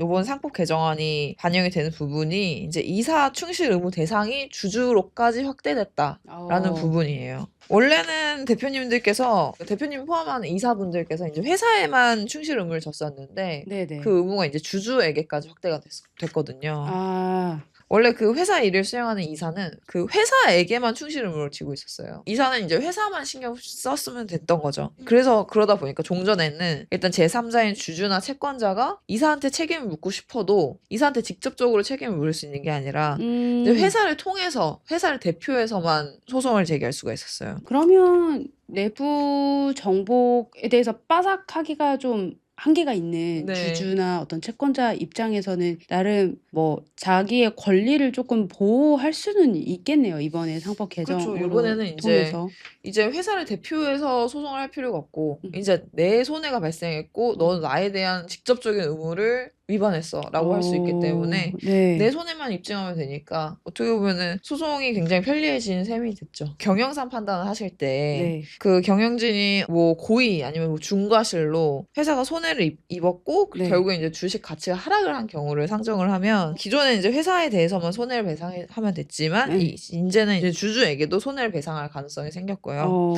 이번 상법 개정안이 반영이 되는 부분이 이제 이사 충실 의무 대상이 주주로까지 확대됐다라는 어. 부분이에요. 원래는 대표님들께서 대표님 포함한 이사분들께서 이제 회사에만 충실 의무를 졌었는데 네네. 그 의무가 이제 주주에게까지 확대가 됐, 됐거든요. 아, 원래 그 회사 일을 수행하는 이사는 그 회사에게만 충실 의무를 지고 있었어요. 이사는 이제 회사만 신경 썼으면 됐던 거죠. 그래서 그러다 보니까 종전에는 일단 제3자인 주주나 채권자가 이사한테 책임을 묻고 싶어도 이사한테 직접적으로 책임을 물을 수 있는 게 아니라 음. 회사를 통해서 회사를 대표해서만 소송을 제기할 수가 있었어요. 그러면 내부 정보에 대해서 빠삭하기가 좀 한계가 있는 네. 주주나 어떤 채권자 입장에서는 나름 뭐 자기의 권리를 조금 보호할 수는 있겠네요. 이번에 상법 개정으로 그렇죠. 이번에는 이제 통해서. 이제 회사를 대표해서 소송을 할 필요가 없고 음. 이제 내 손해가 발생했고 너는 나에 대한 직접적인 의무를 위반했어라고 할 수 있기 어, 때문에 네. 내 손해만 입증하면 되니까 어떻게 보면은 소송이 굉장히 편리해진 셈이 됐죠. 경영상 판단을 하실 때 네. 그 경영진이 뭐 고의 아니면 뭐 중과실로 회사가 손해를 입- 입었고 네. 결국에 이제 주식 가치가 하락을 한 경우를 상정을 하면 기존에 이제 회사에 대해서만 손해를 배상하면 됐지만 네. 이, 이제는 이제 주주에게도 손해를 배상할 가능성이 생겼고요. 어,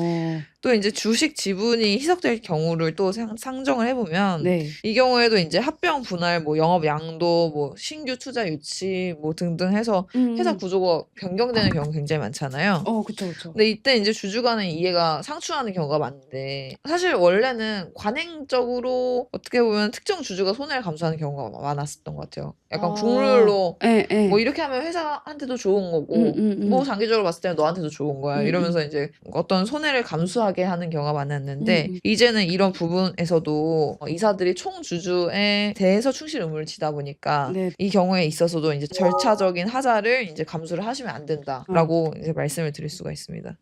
또 이제 주식 지분이 희석될 경우를 또 상, 상정을 해보면 네. 이 경우에도 이제 합병 분할, 뭐 영업 양도, 뭐 신규 투자 유치, 뭐 등등 해서 회사 음. 구조가 변경되는 경우 굉장히 많잖아요. 어, 그쵸, 그쵸. 근데 이때 이제 주주 간의 이해가 상충하는 경우가 많은데 사실 원래는 관행적으로 어떻게 보면 특정 주주가 손해를 감수하는 경우가 많았었던 것 같아요. 약간 어. 국룰로 예, 예. 뭐 이렇게 하면 회사한테도 좋은 거고 음, 음, 음. 뭐 장기적으로 봤을 때는 너한테도 좋은 거야 음, 이러면서 이제 어떤 손해를 감수하게 하는 경우가 많았는데 음, 음. 이제는 이런 부분에서도 어, 이사들이 총 주주에 대해서 충실 의무를 지다 보니까 네. 이 경우에 있어서도 이제 절차적인 하자를 이제 감수를 하시면 안 된다라고 이제 말씀을 드릴 수가 있습니다.